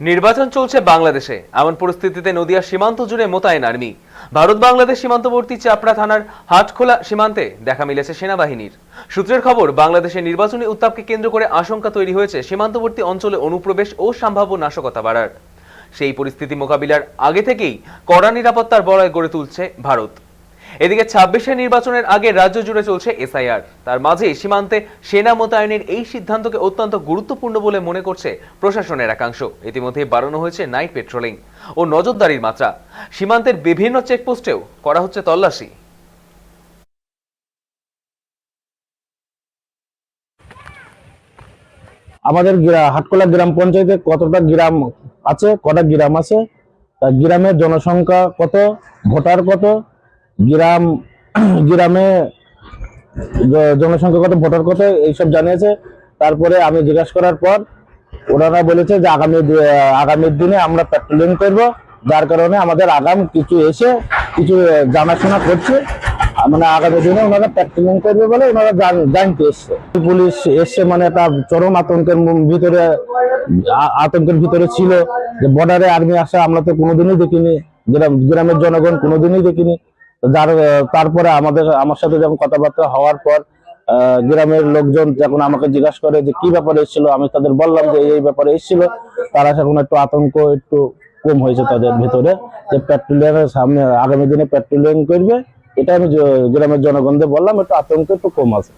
নির্বাচন চলছে বাংলাদেশে। এমন পরিস্থিতিতে নদিয়া সীমান্ত জুড়ে মোতায়েন আর্মি। ভারত বাংলাদেশ সীমান্তবর্তী চাপড়া থানার হাটখোলা সীমান্তে দেখা মিলেছে সেনাবাহিনীর। সূত্রের খবর, বাংলাদেশের নির্বাচনী উত্তাপকে কেন্দ্র করে আশঙ্কা তৈরি হয়েছে সীমান্তবর্তী অঞ্চলে অনুপ্রবেশ ও সম্ভাব্য নাশকতা বাড়ার। সেই পরিস্থিতি মোকাবিলার আগে থেকেই কড়া নিরাপত্তার বলয় গড়ে তুলছে ভারত। এদিকে ছাব্বিশে নির্বাচনের আগে রাজ্য জুড়ে চলছে এসআইআর। তার মাঝে সীমান্তে সেনা মোতায়েনের এই সিদ্ধান্তকে অত্যন্ত গুরুত্বপূর্ণ বলে মনে করছে প্রশাসনের একাংশ। ইতিমধ্যে বাড়ানো হয়েছে নাইট পেট্রোলিং ও নজরদারির মাত্রা। সীমান্তের বিভিন্ন চেকপোস্টেও করা হচ্ছে তল্লাশি। আমাদের হাটকোলা গ্রাম পঞ্চায়েতে কতটা গ্রাম আছে, কটা গ্রাম আছে? তা গ্রামের জনসংখ্যা কত, ভোটার কত? গ্রাম, গ্রামে জনসংখ্যা কত, ভোটার কত, এইসব জানিয়েছে। তারপরে আমি জিজ্ঞাসা করার পর ওনারা বলেছে যে আগামী আগামীর দিনে আমরা পেট্রোলিং করব। যার কারণে আমাদের আগাম কিছু এসে কিছু জানাশোনা করছে। মানে আগামী দিনে ওনারা পেট্রোলিং করবে বলে ওনারা জান- জানতে এসছে। পুলিশ এসছে মানে একটা চরম আতঙ্কের ভিতরে আতঙ্কের ভিতরে ছিল যে বর্ডারে আর্মি আসা আমরা তো কোনোদিনই দেখিনি। গ্রাম, গ্রামের জনগণ কোনোদিনই দেখিনি। যার তারপরে আমাদের, আমার সাথে যখন কথাবার্তা হওয়ার পর গ্রামের লোকজন যখন আমাকে জিজ্ঞাসা করে যে কি ব্যাপারে এসেছিল, আমি তাদের বললাম যে এই ব্যাপারে এসেছিল। তারা সেখানে একটু আতঙ্ক, একটু কম হয়েছে তাদের ভিতরে যে পেট্রোলিয়ামের সামনে, আগামী দিনে পেট্রোলিয়াম করবে। এটা আমি গ্রামের জনগণদের বললাম, একটু আতঙ্ক একটু কম আছে।